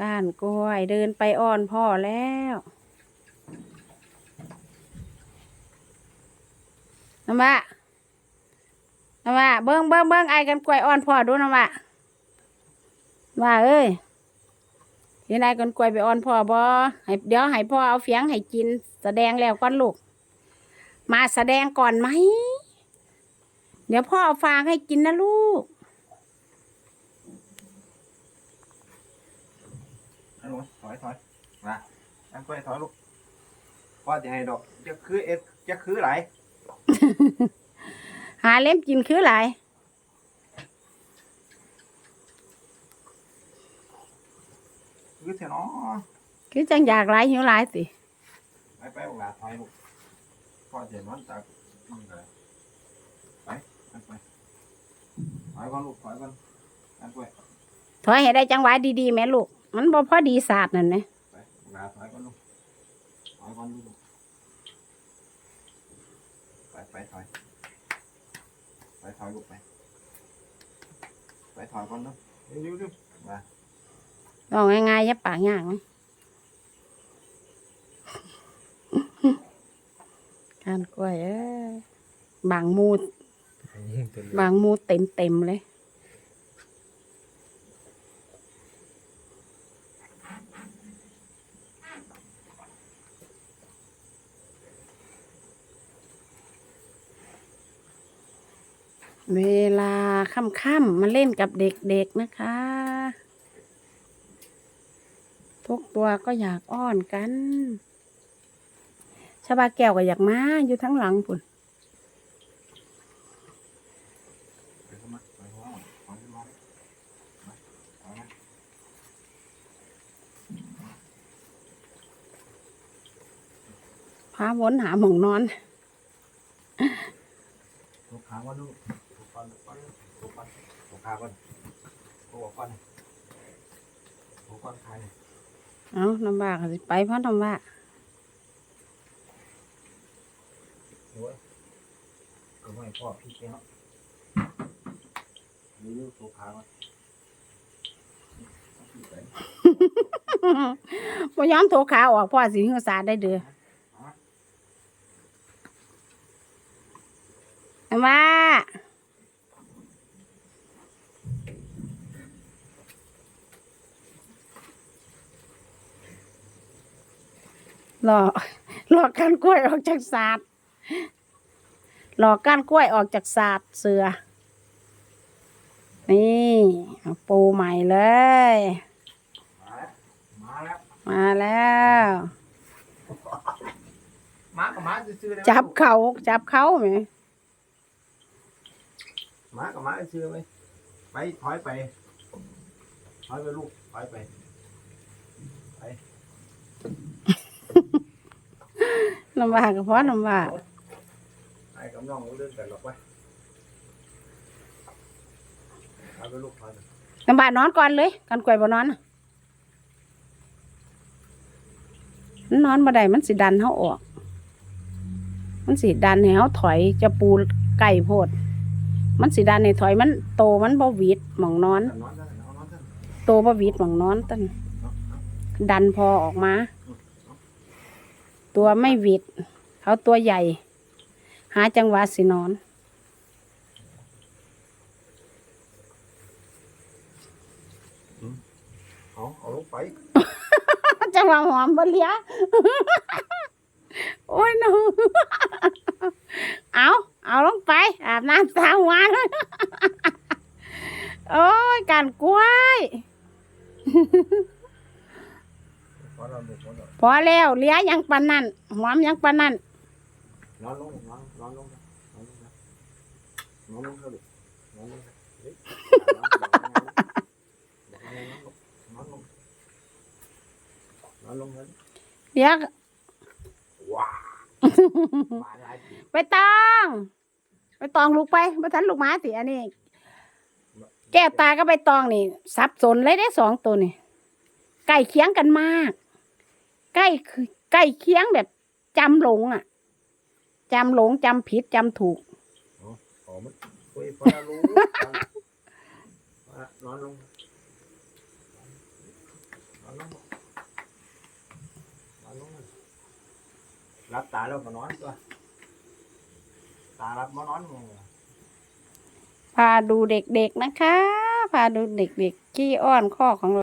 ก้านกล้วยเดินไปอ้อนพ่อแล้ว น้ำว่าน้ำว่าเบิ้งเบิ้งเบิ้งไอ้กันกล้วยอ้อนพ่อดูน้ำว่าว่าเอ้ยเห็นไอกันกล้วยไปอ้อนพ่อบ่ให้เดี๋ยวให้พ่อเอาเฟียงให้กิน แสดงแล้วก่อนลูก มาแสดงก่อนไหม เดี๋ยวพ่อเอาฟางให้กินนะลูก ลโหลถอยถอยมาอันกล้วยถอยลูกพ่อจะให้ดอกจะคือเอ็ดจะคือไหลหาเล่มกินคืออะไรคือเถอะเนาะคือจังอยากหลายหิวหลายสิไปไปบอกหลาถอยลูกพ่อจะนอนจากนี่เลยไปอันไปถอยก่อนลูกถอยก่อนอันกล้วยถอยให้ได้จังหวะดีๆแม่ลูก มันบ่พอดีศาสตร์นั่นไหมไปบอกหลาถอยก่อนลูกถอยก่อนลูกไปไปถอยไปถอยลูกไปไปถอยก่อนเนาะเร็วๆเร็วๆมาลองง่ายๆอย่าปากย่างมันการกล้วยเอ้ยบางมูด บางมูดเต็มเต็มๆเลย เวลาค่ำๆมาเล่นกับเด็กๆนะคะ ทุกตัวก็อยากอ้อนกันชาบาแก้วก็อยากมาอยู่ทั้งหลังปุ่นพาวนหาหมองนอนลูกค้าก่อนลูก ก่อนลูกก่อนลูกก่อนลูกค้าก่อนลูกก่อนลูกก่อนขายเอาน้ำบากสิไปเพราะน้ำบากโอ้ยก็ไม่พอพี่แก้วนี่ลูกลูกค้าก่อนพยอมโถขาออกพ่อสิหือสาได้เด้อน้ำบา หลอกหลอกก้านกล้วยออกจากศาสตร์หลอกก้านกล้วยออกจากศาสตร์เสือ นี่เอาปูใหม่เลยมาแล้วมาแล้ว มาแล้ว มากับมาซื้อๆเลยจับเขาจับเขาไหมมากับมาซื้อไหมไปถอยไปถอยไปลูกถอยไป ลำบากก็เพราะลำบากไอ้กับน้องเดินกันหรอกไปถอยไปลูกถอยไปลำบากนอนก่อนเลยกันกล้วยบ่นอนน่ะมันนอนบ่ได้มันสิดันเขาออก มันสิดันให้เขาถอยจะปูไก่โพด มันสิดันให้ถอยมันโตมันบ่หวีดหมองนอนนอนซะนอนนอนซะโตบ่หวีดหมองนอนตันดันพอออกมา ตัวไม่หวีดเขาตัวใหญ่ หาจังหวะสินอน เอาเอาลงไป จังหวะหอมบ่เหลีย โอ้ยหนูเอา เอาลงไป อาบน้ำสามวัน โอ้ยการกล้วย พอเราลูกพอเราพอแล้วเหลียยังปานนั่นหอมยังปานนั่นนอนลงนอนนอนลงนอนลงนอนลงครับลูกนอนลงเฮ้ยนอนลงนอนลงนอนลงเหลียว้ามาได้ไปตองไปตองลูกไปบ่ทันลูกหมาสิอันนี้ แก้วตาก็ไปตองนี่สับสนเลยได้สองตัวนี่ใกล้เคียงกันมาก ใกล้คือใกล้เคียงแบบจำหลงอะจำหลงจำผิดจำถูกอ๋อมันคุยพอเรารู้นอนลงนอนลงนอนลงรับตาแล้วก็นอนตัวตารับมานอนไงพาดูเด็กๆนะคะ พาดูเด็กๆขี้อ้อนข้อของเรา